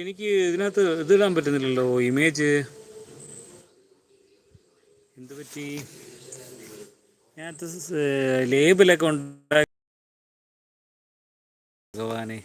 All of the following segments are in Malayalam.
എനിക്ക് ഇതിനകത്ത് ഇതിടാൻ പറ്റുന്നില്ലല്ലോ. ഇമേജ് എന്ത് പറ്റി? ഞാനകത്ത് ലേബിളൊക്കെ ഉണ്ടാക്കി. ഭഗവാനെ.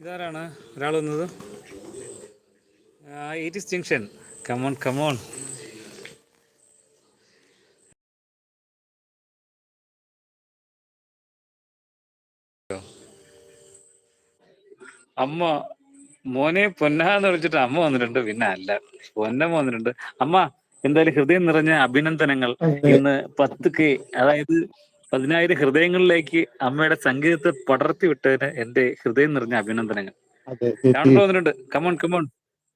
ഇതാരാണ്? ഒരാൾ വന്നത്. എയ്റ്റിസ് ജംഗ്ഷൻ കമോൺ കമോൺ അമ്മ മോനെ പൊന്നാന്ന് വിളിച്ചിട്ട് അമ്മ വന്നിട്ടുണ്ട്. പിന്നെ അല്ല പൊന്നമ്മ വന്നിട്ടുണ്ട്. അമ്മ എന്തായാലും ഹൃദയം നിറഞ്ഞ അഭിനന്ദനങ്ങൾ. ഇന്ന് പത്ത് കെ അതായത് പതിനായിരം ഹൃദയങ്ങളിലേക്ക് അമ്മയുടെ സംഗീതത്തെ പടർത്തി വിട്ടതിന് എന്റെ ഹൃദയം നിറഞ്ഞ അഭിനന്ദനങ്ങൾ. വന്നിട്ടുണ്ട്. കമോൺ കമോൺ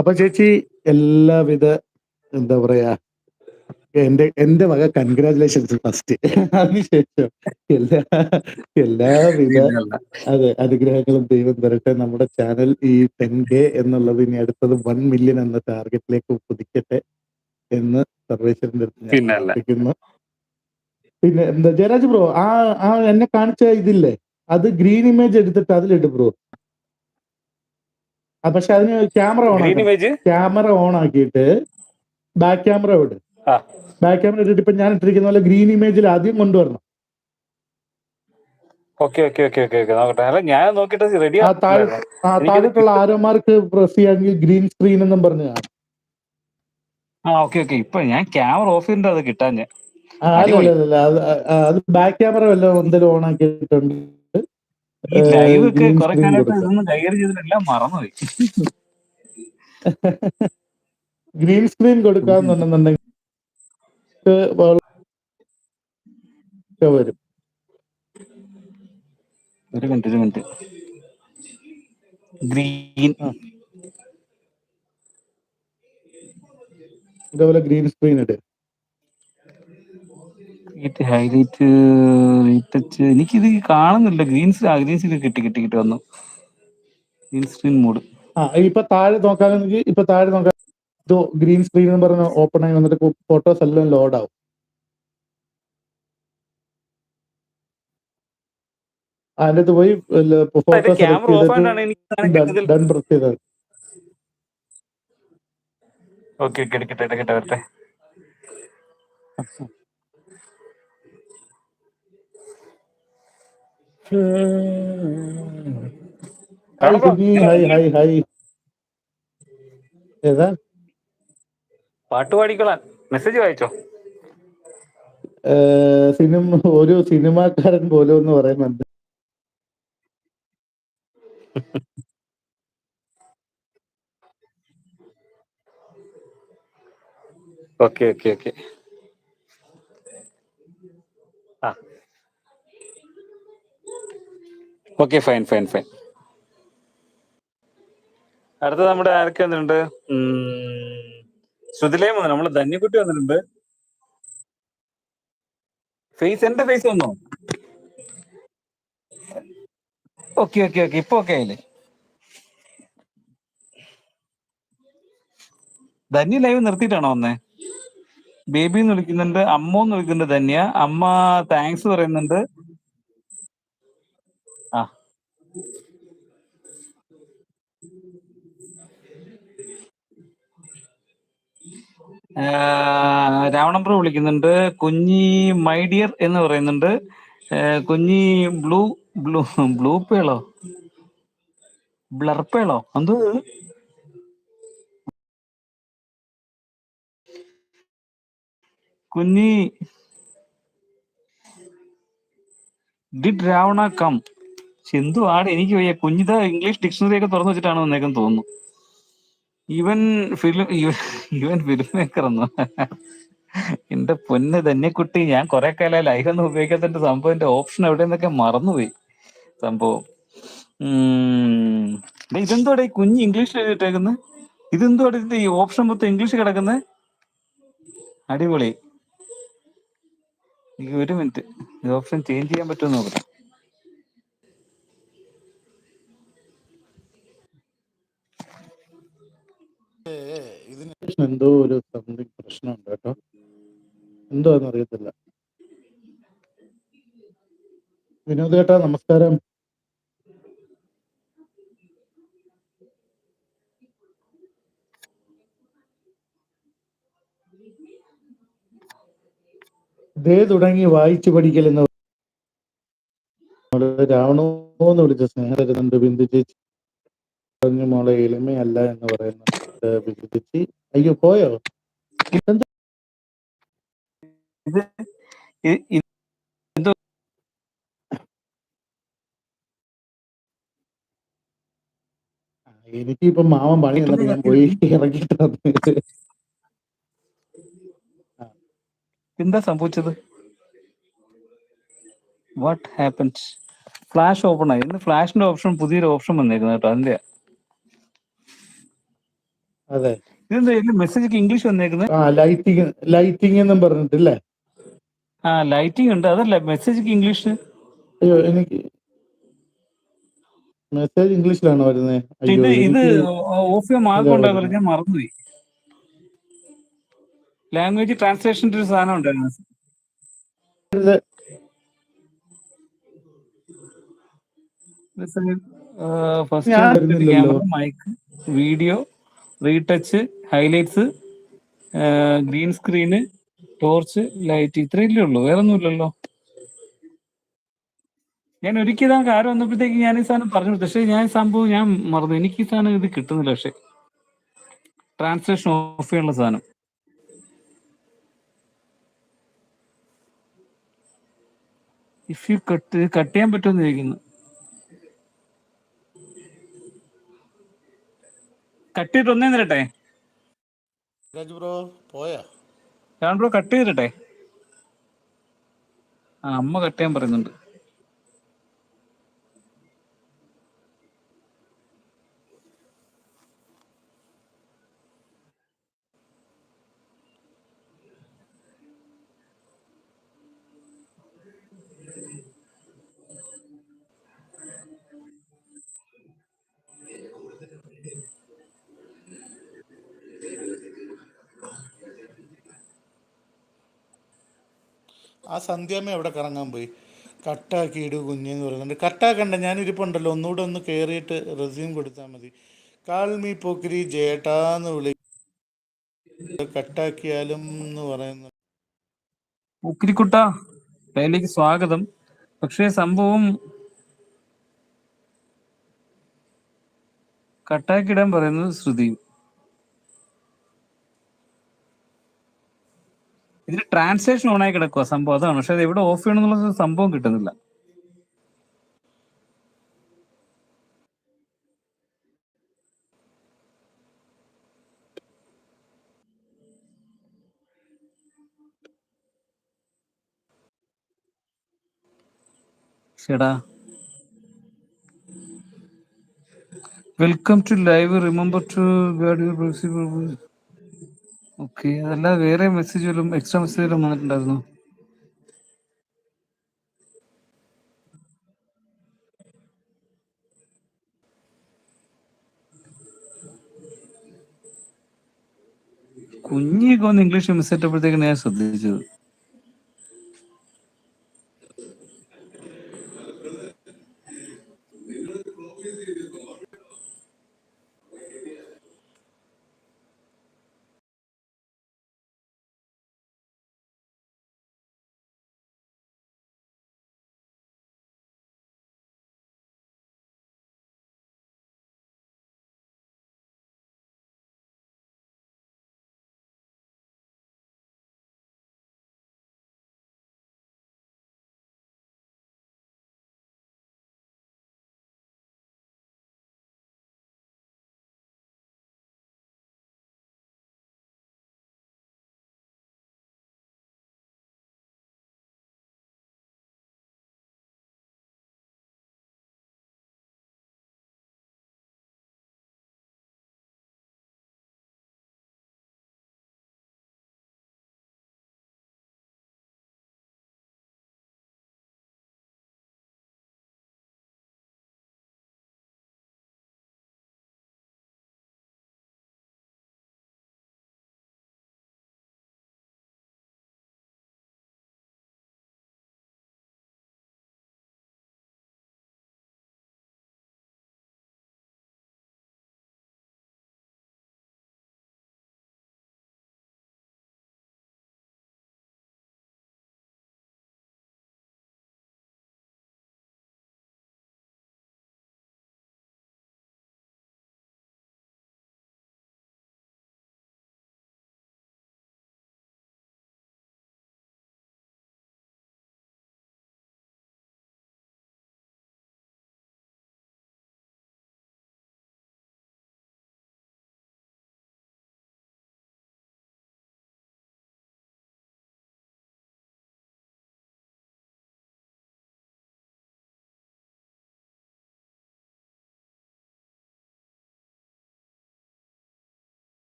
അപ്പൊ ചേച്ചി എല്ലാവിധ എന്താ പറയാ എന്റെ എന്റെ വക കൺഗ്രാചുലേഷൻസ് ഫസ്റ്റ് അതിനുശേഷം എല്ലാ എല്ലാവിധ അതെ അനുഗ്രഹങ്ങളും ദൈവം തരട്ടെ. നമ്മുടെ ചാനൽ ഈ ടെൻ കെ എന്നുള്ളത് ഇനി അടുത്തത് വൺ മില്യൺ എന്ന ടാർഗറ്റിലേക്ക് കുതിക്കട്ടെ എന്ന് സർവേശ്വരന്റെ അടുത്ത് ഞാൻ പിന്നെ എന്താ ജയരാജ് ബ്രോ ആ ആ എന്നെ കാണിച്ച ഇതില്ലേ? അത് ഗ്രീൻ ഇമേജ് എടുത്തിട്ട് അതിലിട്ട് ബ്രോ. പക്ഷെ അതിന് ക്യാമറ ഓൺ ക്യാമറ ഓൺ ആക്കിയിട്ട് ബാക്ക് ക്യാമറ വിട്. ബാക്ക് ക്യാമറ ഇട്ടിട്ട് ഇപ്പൊ ഞാൻ ഇട്ടിരിക്കുന്ന പോലെ ഗ്രീൻ ഇമേജിൽ ആദ്യം കൊണ്ടുവരണം. Okay okay okay okay okay. നോക്കട്ടെ. അല്ല ഞാൻ നോക്കിയിട്ട് റെഡി താഴെട്ടുള്ള ആരോമാർക്ക് പ്രസ് ചെയ്യാമെങ്കിൽ ഗ്രീൻ സ്ക്രീൻ എന്നും പറഞ്ഞു ആ ഓക്കെ ഓക്കെ. ഇപ്പൊ ഞാൻ ക്യാമറ ഓഫ് ചെയ്തിട്ട് അത് കിട്ടാൻ ഞാൻ അത് ബാക്ക് ക്യാമറ വല്ല എന്തെങ്കിലും ഓൺ ആക്കിയിട്ടുണ്ട്? ഈ ലൈവ് ഒക്കെ green കുറെ screen കാലമായിട്ട് കൊടുക്കാം. ഇതൊന്നും കൈകാര്യം ചെയ്തിട്ടെല്ലാം മറന്നുപോയി. ഗ്രീൻ സ്ക്രീൻ കൊടുക്കാന്നുണ്ടെന്നുണ്ടെങ്കിൽ വരും. ഒരു മിനിറ്റ് ഒരു മിനിറ്റ് ഗ്രീൻ. ഇതേപോലെ ഗ്രീൻ സ്ക്രീൻ ഇട്. ഇത് ഹൈലൈറ്റ് റീടച്ച് എനിക്കിത് കാണുന്നില്ല. ഗ്രീൻ ഗ്രീൻ സ്ക്രീൻ കിട്ടി കിട്ടി കിട്ടി വന്നു. ഗ്രീൻ സ്ക്രീൻ മോഡ് ആ ഇപ്പൊ താഴെ നോക്കാമെങ്കിൽ ഇപ്പൊ താഴെ നോക്കാൻ ഇത് ഗ്രീൻ സ്ക്രീൻ എന്ന് പറഞ്ഞ ഓപ്പൺ ആയി വന്നിട്ട് ഫോട്ടോസ് എല്ലാം ലോഡ് ആവും. അതിന്റെ അകത്ത് പോയി ഫോട്ടോ സെലക്ട് ചെയ്തിട്ട് ഡൺ പ്രസ് ചെയ്താൽ ഓക്കെ ഓക്കെ എടുക്കട്ടെ എടുക്കട്ടെ വരട്ടെ. ഹായ് കുഞ്ഞി ഹായ് ഹായ് ഹായ് ഏതാ? പാട്ട് പാടിക്കൊള്ളാൻ മെസ്സേജ് വായിച്ചോ? സിനിമ ഒരു സിനിമാക്കാരൻ പോലും എന്ന് പറയുന്നുണ്ട് okay okay okay. Okay fine fine fine അടുത്ത നമ്മുടെ ആരൊക്കെ വന്നിട്ടുണ്ട്? ശ്രുതിലയം വന്നു. നമ്മൾ ധന്യക്കുട്ടി വന്നിട്ടുണ്ട്. ഫേസ് എന്റെ ഫേസ് വന്നോ? ഓക്കെ ഓക്കെ ഓക്കെ ഇപ്പൊ ഓക്കെ ആയില്ലേ? ധന്യ ലൈവ് നിർത്തിയിട്ടാണോ വന്നേ? ബേബി എന്ന് വിളിക്കുന്നുണ്ട് അമ്മ എന്ന് വിളിക്കുന്നുണ്ട് ധന്യ. അമ്മ താങ്ക്സ് പറയുന്നുണ്ട്. ആഹ് രാവണപ്ര വിളിക്കുന്നുണ്ട്. കുഞ്ഞി മൈഡിയർ എന്ന് പറയുന്നുണ്ട്. കുഞ്ഞി ബ്ലൂ ബ്ലൂ ബ്ലൂ പേളോ? ബ്ലർപ്പേളോ എന്തോ? കുഞ്ഞി ഡിഡ് രാവണ കം എന്തു ആണ് എനിക്ക് വയ്യ. കുഞ്ഞിത ഇംഗ്ലീഷ് ഡിക്ഷണറി ഒക്കെ തുറന്നു വെച്ചിട്ടാണ് വന്നേക്കെന്ന് തോന്നുന്നു. ഇവൻ ഫിലിം ഇവൻ ഫിലിം മേക്കർ ഒന്നും. എന്റെ പൊന്ന് തന്നെ കുട്ടി ഞാൻ കുറെ കാലം ലൈഫ് ഒന്നും ഉപയോഗിക്കാത്തതിന്റെ സംഭവം എന്റെ ഓപ്ഷൻ എവിടെ നിന്നൊക്കെ മറന്നുപോയി സംഭവം. ഇതെന്തോടെ ഈ കുഞ്ഞ് ഇംഗ്ലീഷിൽ എഴുതിട്ടേക്കുന്നത് ഇതെന്തോടെ ഇതിന്റെ ഈ ഓപ്ഷൻ മൊത്തം ഇംഗ്ലീഷ് കിടക്കുന്നത് അടിപൊളി. ഒരു മിനിറ്റ് ഓപ്ഷൻ ചേഞ്ച് ചെയ്യാൻ എന്തോ ഒരു സംതിങ് പ്രശ്നമുണ്ട് കേട്ടോ. എന്തോ അറിയത്തില്ല. വിനോദ് ചേട്ടാ നമസ്കാരം. ദേ തുടങ്ങി വായിച്ചു പഠിക്കൽ എന്ന് മോളെ രാവണോന്ന് വിളിച്ച സ്നേഹതരുന്നുണ്ട് ബിന്ദു ചേച്ചി. പറഞ്ഞു മോളെ എളിമയല്ല എന്ന് പറയുന്നത് ബിന്ദു അയ്യോ പോയോ? എനിക്ക് ഇപ്പൊ മാവൻ പണി എന്നിട്ട് ഞാൻ പോയി ഇറങ്ങിയിട്ടത്. എന്താ സംഭവിച്ചത്? വാട്ട് ഹാപ്പൻസ് ഫ്ലാഷ് ഓപ്പൺ ആയി. ഇന്ന് ഫ്ലാഷിന്റെ ഓപ്ഷൻ പുതിയൊരു ഓപ്ഷൻ വന്നേക്കുന്നു കേട്ടോ അതിന്റെ അതെ. ഇതെന്താ മെസ്സേജ് ഇംഗ്ലീഷ് വന്നേക്കുന്നത് ആ ലൈറ്റിംഗ് ലൈറ്റിങ് എന്നും പറഞ്ഞിട്ടില്ലേ? ആ ലൈറ്റിംഗ് ഉണ്ട്. അതല്ല മെസ്സേജ് ഇംഗ്ലീഷ് അയ്യോ എനിക്ക് മെസ്സേജ് ഇംഗ്ലീഷിലാണ് വരുന്നത് ഇത് ഇത് ഓഫ് ചെയ്യാൻ മാർഗം ഇതാ ഞാൻ മറന്നുപോയി. ലാംഗ്വേജ് ട്രാൻസ്ലേഷന്റെ ഒരു സാധനം ഉണ്ടായിരുന്നു. First. Mic video retouch highlights green screen torch light ഇത്രയല്ലേ ഉള്ളൂ വേറെ ഒന്നുമില്ലല്ലോ ഞാൻ ഒരിക്കൽ ആ കാര്യം വന്നപ്പോഴത്തേക്ക് ഞാൻ ഈ സാധനം പറഞ്ഞു. പക്ഷേ ഞാൻ സംഭവം ഞാൻ മറന്നു. എനിക്ക് ഈ സാധനം ഇത് കിട്ടുന്നില്ല. പക്ഷെ ട്രാൻസ്ലേഷൻ ഓഫ് ചെയ്യാനുള്ള സാധനം. ഇഫ് യു കട്ട് കട്ട് ചെയ്യാൻ പറ്റുമെന്ന് ചോദിക്കുന്നു. കട്ട് ചെയ്തിട്ട് ഒന്നേ തരട്ടെ രാജു ബ്രോ പോയാ? ഞാൻ ബ്രോ കട്ട് ചെയ്തിട്ടെ? ആ അമ്മ കട്ട് ചെയ്യാൻ പറയുന്നുണ്ട്. ആ സന്ധ്യാമ്മ അവിടെ കറങ്ങാൻ പോയി? കട്ടാക്കിയിട് കുഞ്ഞെന്ന് പറയുന്നുണ്ട് കട്ടാക്കണ്ട ഞാൻ ഇരിപ്പുണ്ടല്ലോ ഒന്നുകൂടെ ഒന്ന് കയറിയിട്ട് റെസ്യൂം കൊടുത്താൽ മതി. കാൽമി പോക്കിരി ജേട്ടാന്ന് വിളി കട്ടാക്കിയാലും എന്ന് പറയുന്നു ഉക്കിരിക്കുട്ട ലൈലേക്ക് സ്വാഗതം. പക്ഷേ സംഭവം കട്ടാക്കിടാൻ പറയുന്നത് ശ്രുതിയും ഇതിന് ട്രാൻസ്ലേഷൻ ഓണായി കിടക്കുക സംഭവം അതാണ്. പക്ഷെ അത് എവിടെ ഓഫ് ചെയ്യണം എന്നുള്ള സംഭവം കിട്ടുന്നില്ല. ചേടാ. Welcome to live remember to guard your okay അതല്ല വേറെ മെസ്സേജ് വല്ലതും എക്സ്ട്രാ മെസ്സേജ് വല്ലതും വന്നിട്ടുണ്ടായിരുന്നു? കുഞ്ഞിയൊക്കെ ഒന്ന് ഇംഗ്ലീഷ് മിസ് ഞാൻ ശ്രദ്ധിച്ചത്.